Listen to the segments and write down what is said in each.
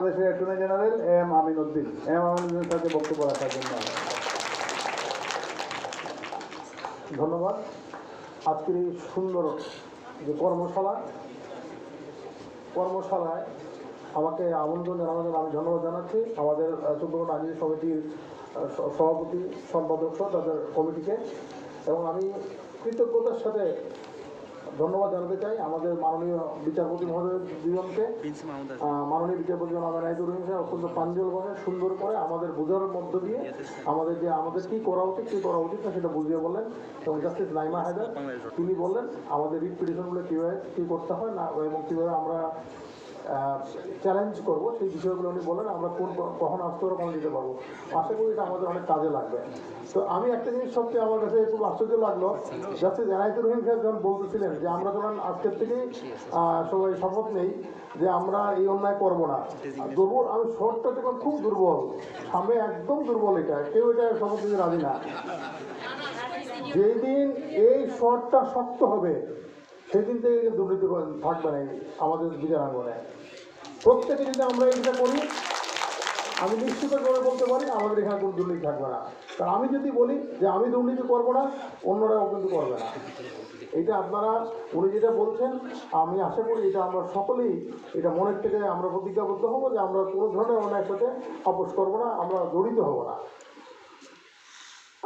বাংলাদেশের attorney general M Amin Uddin M Amin উদ্দিনের সাথে বক্তব্য রাখার জন্য ধন্যবাদ। আজকের এই সুন্দর যে কর্মশালা, কর্মশালায় আমাকে আমন্ত্রণ জানানোর জন্য আমি ধন্যবাদ জানাচ্ছি। আমাদের চব্বিশ আইনি সমিতির সভাপতি, সম্পাদক তাদের কমিটিকে। এবং আমি কৃতজ্ঞতার সাথে ধন্যবাদ জানাতে চাই আমাদের মাননীয় বিচারপতি মহোদয় দুজনকে। মাননীয় বিচারপতি জনাব রায় সাহেব অত্যন্ত প্রাঞ্জলভাবে সুন্দর করে আমাদের বোঝার মধ্য দিয়ে আমাদের যে আমাদের কি করা উচিত কি করা উচিত না সেটা বুঝিয়ে বললেন। এবং জাস্টিস নাইমা হায়দার তিনি বললেন আমাদের রিট পিটিশনগুলো কীভাবে কী করতে হয় না এবং কীভাবে আমরা চ্যালেঞ্জ করব, সেই বিষয়গুলো উনি বলেন আমরা কোন কখন আসতে পারব কখন দিতে পারব। আশা করি এটা আমাদের অনেক কাজে লাগবে। তো আমি একটা জিনিস সবচেয়ে আমার কাছে খুব আশ্চর্য লাগল জাস্টিস এনায়তুর রহিম সাহেব যখন বলতেছিলেন যে আমরা যখন আজকের থেকেই সবাই শপথ নেই যে আমরা এই অন্যায় করব না। দুর্বল, আমি শহরটা দেখুন খুব দুর্বল। সামনে একদম দুর্বল এটা, কেউ এটা শপথ নিতে রাজি না। যেই দিন এই শহরটা শক্ত হবে, সেদিন থেকে দুর্নীতি থাকবে না আমাদের বিচারাঙ্গনে প্রত্যেকে যদি আমরা এটা করি, আমি নিশ্চিত করে বলতে পারি আমাদের এখানে কোনো দুর্নীতি থাকবে না। কারণ আমি যদি বলি যে আমি দুর্নীতি করব না অন্যরাও কিন্তু করবে না। এটা আপনারা, উনি যেটা বলছেন, আমি আশা করি এটা আমরা সকলেই, এটা মনের থেকে আমরা প্রতিজ্ঞাবদ্ধ হব যে আমরা কোনো ধরনের অন্যায়ের সাথে আপোষ করব না, আমরা জড়িত হব না।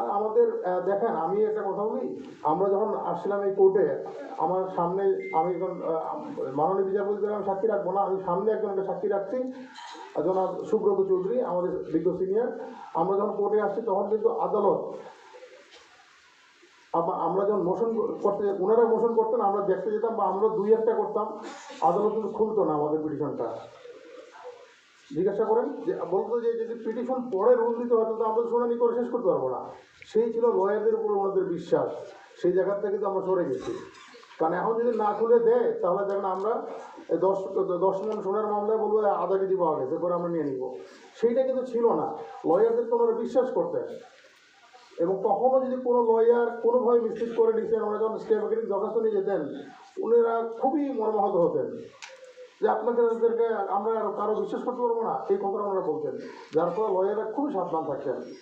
আর আমাদের দেখেন, আমি একটা কথা বলি। আমরা যখন আসছিলাম এই কোর্টে, আমার সামনে আমি এখন মাননীয় বিচারপতিদের আমি সাক্ষী রাখব না, আমি সামনে একজনকে সাক্ষী রাখছি। জনাব সুব্রত চৌধুরী, আমাদের বিজ্ঞ সিনিয়র। আমরা যখন কোর্টে আসছি, তখন কিন্তু আদালত আমরা যখন মোশন করতে ওনারা মোশন করতেন, আমরা দেখতে যেতাম বা আমরা দুই একটা করতাম। আদালত কিন্তু খুলতো না আমাদের পিটিশনটা। জিজ্ঞাসা করেন যে, বলতো যে, যদি পিটিশন পরে রুল দিতে হতো তো আমরা শুনানি করে শেষ করতে পারব না। সেই ছিল লয়ারদের উপর ওনাদের বিশ্বাস। সেই জায়গার থেকে তো আমরা সরে গেছি। কারণ এখন যদি না খুলে দেয় তাহলে দেখেন আমরা দশ দশ মন সোনার মামলায় বলব "এ, আধা কেজি পাওয়া গেছে পরে আমরা নিয়ে নিব। সেইটা কিন্তু ছিল না। লয়ারদের লয়ারদেরকে ওনারা বিশ্বাস করতেন। এবং কখনো যদি কোনো লয়ার কোনোভাবে মিস্টেক করে নিচ্ছেন ওনারা যখন স্টে মেকানিক দরখাস্ত নিয়ে যেতেন উনারা খুবই মর্মাহত হতেন। যে আপনাদেরকে আমরা কারও বিশ্বাস করতে পারব না এই কথাটা ওনারা বলতেন। যার ফলে লয়াররা খুবই সাবধান থাকতেন।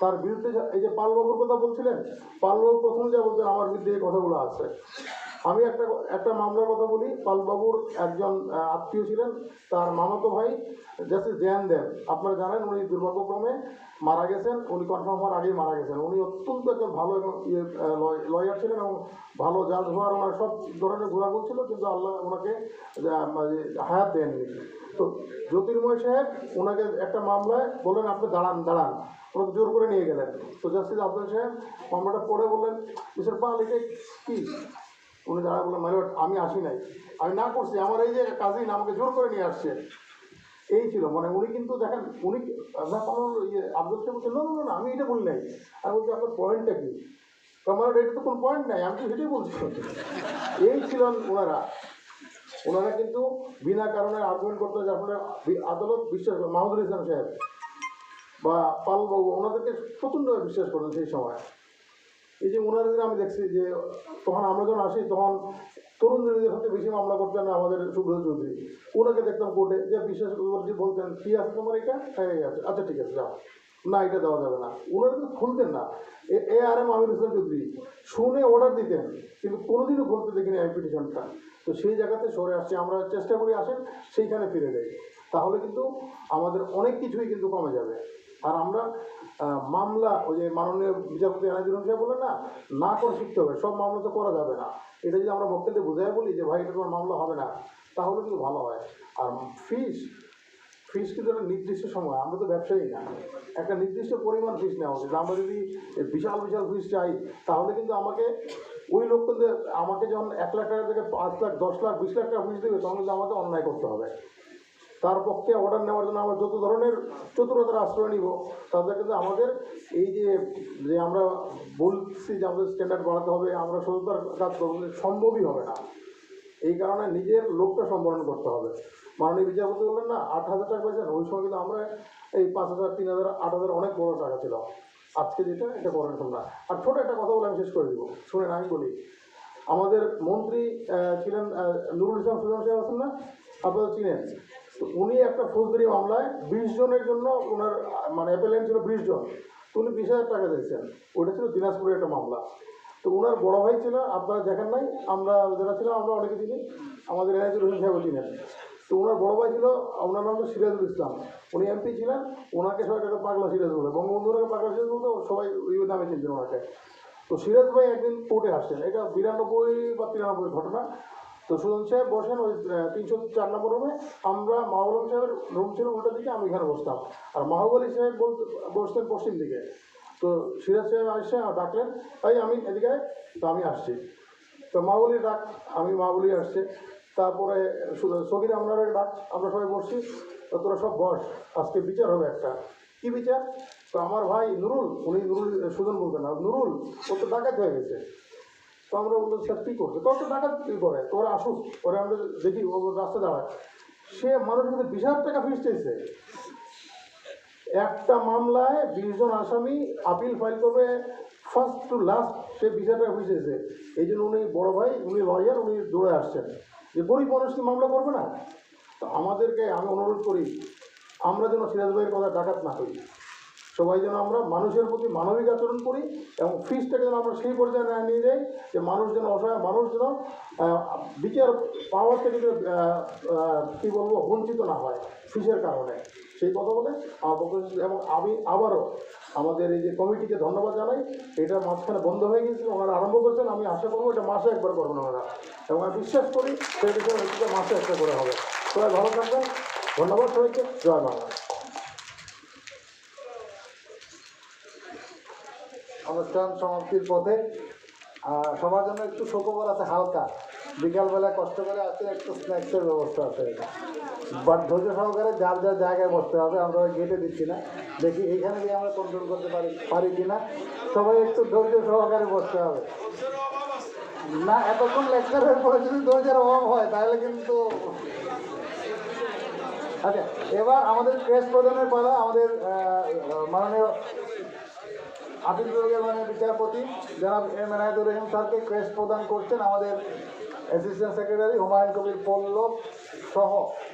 তার বিরুদ্ধে এই যে পালবাবুর কথা বলছিলেন পালবাবু প্রথমে যা বলছেন আমার বিরুদ্ধে এই কথাগুলো আছে। আমি একটা একটা মামলার কথা বলি। পালবাবুর একজন আত্মীয় ছিলেন, তার মামাতো ভাই, জাস্টিস জয়ান দেব। আপনারা জানেন, উনি দুর্ভাগ্যক্রমে মারা গেছেন। উনি কনফার্ম হওয়ার আগেই মারা গেছেন। উনি অত্যন্ত একজন ভালো এবং ইয়ে লয়ার ছিলেন এবং ভালো জাজ হওয়ার ওনার সব ধরনের ঘোরাঘুর ছিল, কিন্তু আল্লাহ ওনাকে মানে হায়াত দেননি তো জ্যোতির্ময় সাহেব ওনাকে একটা মামলায় বললেন, আপনি দাঁড়ান দাঁড়ান। ওনাকে জোর করে নিয়ে গেলেন। তো জাস্টিস আব্দুল সাহেব মামলাটা পড়ে বললেন, মিস্টার পাল এটা কি? উনি দাঁড়া বললেন মাইলট আমি আসি নাই। আমি না করছি আমার এই যে কাজিন আমাকে জোর করে নিয়ে আসছে। এই ছিল। মানে উনি কিন্তু দেখেন উনি আপনার কোনো ইয়ে আব্দুল সাহেব বলছেন না না, আমি এটা বলি নাই। আর বলছি আপনার পয়েন্টটা কি? আমার এটা তো কোনো পয়েন্ট নাই আমি তো সেটাই বলছি। এই ছিলেন ওনারা ওনারা কিন্তু বিনা কারণে আর্গুমেন্ট করতে যার ফলে আদালত বিশ্বাস মাহমুদুল ইসলাম সাহেব বা পালবাবু ওনাদেরকে প্রচণ্ডভাবে বিশ্বাস করেন সেই সময়। এই যে ওনাদের আমি দেখছি যে, তখন আমরা যখন আসি, তখন তরুণদের সাথে বেশি মামলা করতেন আমাদের সুব্রত চৌধুরী। ওনাকে দেখতাম কোর্টে, যে বিশ্বাস করে বলতেন, কি আছে তোমার এটা? হ্যাঁ এই আছে। আচ্ছা ঠিক আছে, যাও। না, এটা দেওয়া যাবে না। ওনারা কিন্তু খুলতেন না। A- R M Amir Hossain Chowdhury শুনে অর্ডার দিতেন, কিন্তু কোনোদিনও খুলতে দেখিনি এই পিটিশনটা তো সেই জায়গাতে সরে আসছি, আমরা চেষ্টা করি আসেন, সেইখানে ফিরে যাই। তাহলে কিন্তু আমাদের অনেক কিছুই কিন্তু কমে যাবে। আর আমরা মামলা, ওই যে মাননীয় বিচারপতি এনাজুল সাহেব বলেন না না করে শিখতে হবে, সব মামলা তো করা যাবে না। এটা যদি আমরা বক্তব্যে বোঝাই বলি যে, ভাই, এটা তোমার মামলা হবে না, তাহলে কিন্তু ভালো হয়। আর ফিস ফিস কিন্তু একটা নির্দিষ্ট সময়, আমরা তো ব্যবসায়ী না। একটা নির্দিষ্ট পরিমাণ ফিস নেওয়া উচিত। আমরা যদি বিশাল বিশাল ফিস চাই, তাহলে কিন্তু আমাকে ওই লোক কিন্তু আমাকে যখন এক লাখ টাকা থেকে পাঁচ লাখ, দশ লাখ, বিশ লাখ টাকা ফিস দেবে, তখন কিন্তু আমাকে অন্যায় করতে হবে। তার পক্ষে অর্ডার নেওয়ার জন্য আমরা যত ধরনের চতুরতার আশ্রয় নিব তাদের কিন্তু আমাদের এই যে যে আমরা বলছি যে আমাদের স্ট্যান্ডার্ড বাড়াতে হবে, আমরা সততার কাজ করব সম্ভবই হবে না। এই কারণে নিজের লোকটা সম্বরণ করতে হবে। মাননীয় বিচারপতি বললেন, না, আট হাজার টাকা পেয়েছেন ওই সময় কিন্তু আমরা এই পাঁচ হাজার, তিন হাজার, আট হাজার অনেক বড় টাকা ছিল। আজকে যেটা, এটা করেন তোমরা। আর ছোট একটা কথা বলে আমি শেষ করে দিব। শুনেন, আমি বলি, আমাদের মন্ত্রী ছিলেন নুরুল ইসলাম সুজন সাহেব আছেন না? আপনারা চিনেন? উনি একটা ফৌজদারি মামলায় বিশ জনের জন্য ওনার মানে অ্যাপেলেন্ট ছিল বিশ জন। তো উনি বিশ হাজার টাকা দিয়েছেন। ওটা ছিল দিনাজপুরের একটা মামলা। তো ওনার বড় ভাই ছিল, আপনারা দেখেন নাই, আমরা যারা ছিলাম, আমরা অনেকে চিনি, আমাদের এনআইজুর রহিম সাহেবও চিনেন। তো ওনার বড় ভাই ছিল, ওনার নাম সিরাজুল ইসলাম। উনি এমপি ছিলেন, ওনাকে সবাই একটা পাগলা সিরাজ বলে। বঙ্গবন্ধুর আগে পাগলা সিরাজ বলতো সবাই ওই নামে চিনতেন ওনাকে। তো সিরাজ ভাই একদিন কোর্টে আসছেন এটা বিরানব্বই বা তিরানব্বই ঘটনা। তো সুজন সাহেব বসেন ওই তিনশো চার নম্বর রুমে আমরা মাহবুল সাহেবের রুম ছিল উল্টা দিকে, আমি এখানে বসতাম। আর মাহবুব আলী সাহেব বসতেন পশ্চিম দিকে। তো সিরাজ সাহেব আসছে ডাকলেন তাই আমি এদিকে তো আমি আসছি। তো মাহবুলি ডাক, আমি মাহবুলি আসছে। তারপরে সু- সগির আমরা ডাক, আমরা সবাই বসছি। তোরা সব বস, আজকে বিচার হবে একটা। কি বিচার? তো আমার ভাই নুরুল, উনি নুরুল, সুজন বলতেন না নুরুল ও তো ডাকাত হয়ে গেছে। তো আমরা বললাম স্যার, কী করছে? তোর তো ডাকাত কী করে তোরা আসুক ওরা আমরা দেখি ও রাস্তা দাঁড়ায়। সে মানুষের মধ্যে বিশ হাজার টাকা ফিস চেয়েছে একটা মামলায় বিশ জন আসামি আপিল ফাইল করবে ফার্স্ট টু লাস্ট সে বিশ টাকা ফিস চেয়েছে এই জন্য উনি বড় ভাই, উনি লয়ার উনি দৌড়ে আসছেন। যে গরিব মানুষ কি মামলা করবে না? তো আমাদেরকে আমি অনুরোধ করি, আমরা যেন সিরাজ ভাইয়ের কথা ডাকাত না হই সবাই যেন আমরা মানুষের প্রতি মানবিক আচরণ করি এবং ফিসটাকে যেন আমরা সেই পর্যায়ে নিয়ে যাই যে মানুষ যেন অসহায় মানুষ যেন বিচার পাওয়ার থেকে যেন, কী বলব বঞ্চিত না হয় ফিসের কারণে। সেই কথা বলে এবং আমি আবারও আমাদের এই যে কমিটিকে ধন্যবাদ জানাই। এটা মাঝখানে বন্ধ হয়ে গেছিল ওনারা আরম্ভ করছেন আমি আশা করব এটা মাসে একবার করবেন ওনারা। এবং আমি বিশ্বাস করি সেই বিষয়ে মাসে একটা করে হবে। সবাই ভালো থাকবেন। ধন্যবাদ সবাইকে। জয় বাংলা। অনুষ্ঠান সমাপ্তির পথে সবার জন্য একটু সুখবর আছে, হালকা। বিকালবেলা কষ্ট করে আছে একটু স্ন্যাক্সের ব্যবস্থা আছে। বাট ধৈর্য সহকারে যার যার জায়গায় বসতে হবে, আমরা গেটে দিচ্ছি না। দেখি এইখানে গিয়ে আমরা কন্ট্রোল করতে পারি পারি কি না সবাই একটু ধৈর্য সহকারে বসতে হবে। না, এতক্ষণ লেকচারের পরে যদি ধৈর্যের অভাব হয়, তাহলে কিন্তু আচ্ছা এবার আমাদের ক্রেস প্রদানের পালা আমাদের মাননীয় আপিল বিভাগের মানে বিচারপতি জনাব এম এনায়দুর রহিম স্যারকে ক্রেস্ট প্রদান করছেন আমাদের অ্যাসিস্ট্যান্ট সেক্রেটারি হুমায়ুন কবির পল্লব সহ।